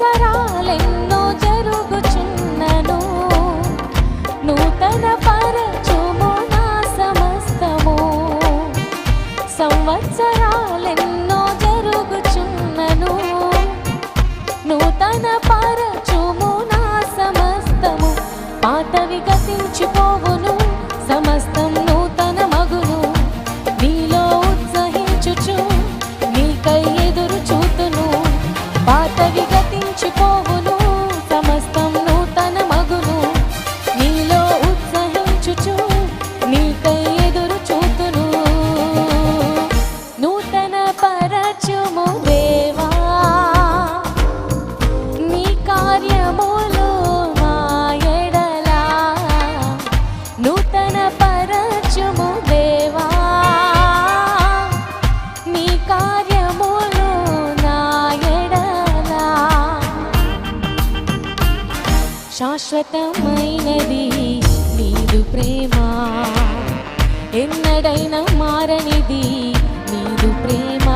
సంవత్సరాలెన్నో జరుగుచున్నను. నూతన పరచుము నా సమస్తము. సంవత్సరాలెన్నో జరుగుచున్నను. నూతన పరచుము నా సమస్తము. పాతవి గతించిపోవును సమస్తము. శాశ్వతమైనది. నీదు ప్రేమ. ఎన్నడైనా మారనిది. నీదు ప్రేమ.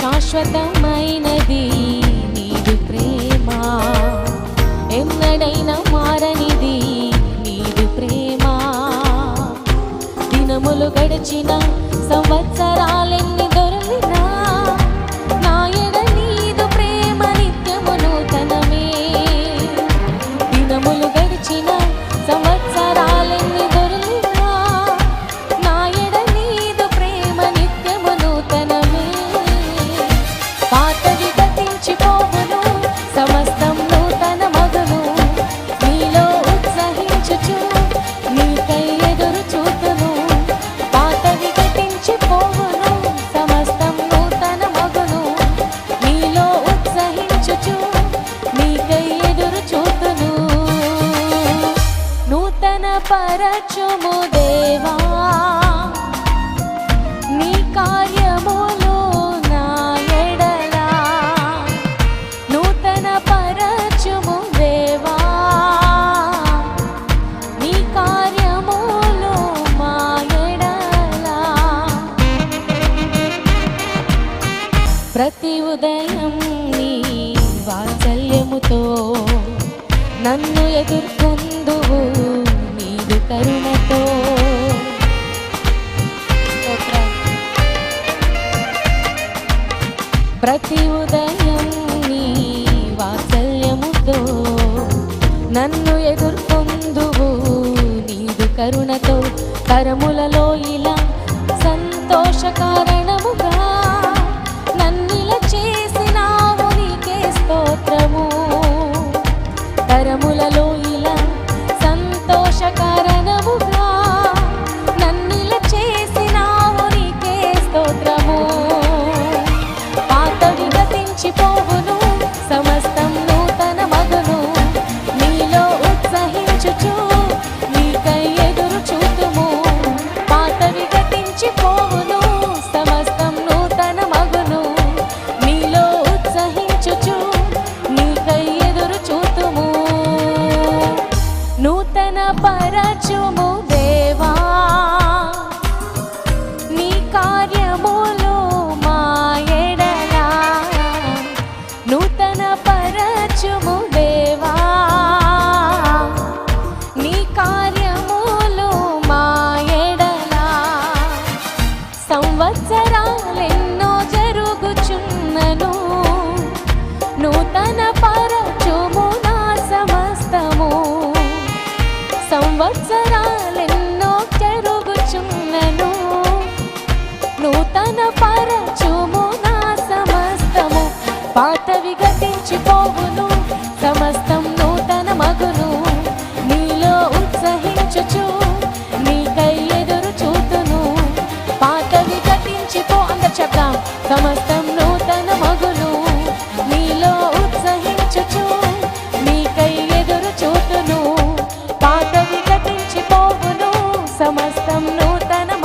శాశ్వతమైనది. నీదు ప్రేమ. ఎన్నడైనా మార్చుము దేవా. నీ కార్యములు నా ఎడలా. నూతన పరచుము దేవా. నీ కార్యములు మా ఎడలా. ప్రతి ఉదయం నీ వాత్సల్యముతో నన్ను ఎదుర్కొందువు. కరములలో ఇలా సంతోషకార నూతన పరచుము నా సమస్తము. సంవత్సరాలెన్నో జరుగుచున్నను. నూతన పరచుము నా సమస్తము. పాతవి గతించిపోవును. ನೂತನ